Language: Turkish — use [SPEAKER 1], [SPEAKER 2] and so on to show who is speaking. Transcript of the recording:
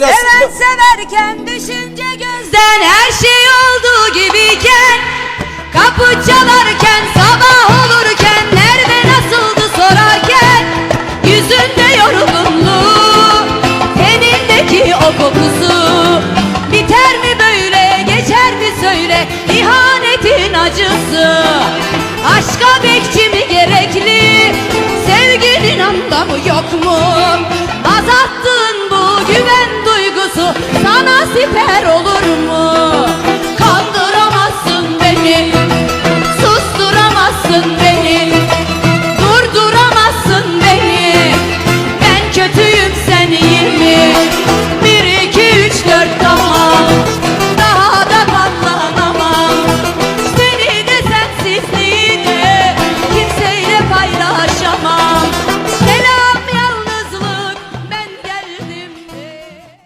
[SPEAKER 1] Biraz
[SPEAKER 2] severken düşünce gözden her şey olduğu gibiyken Kapı çalarken sabah olurken nerede nasıldı sorarken Yüzünde yorgunluğu tenindeki o kokusu Biter mi böyle geçer mi söyle ihanetin acısı. Aşka bekçi mi gerekli sevginin anlamı yok mu değil?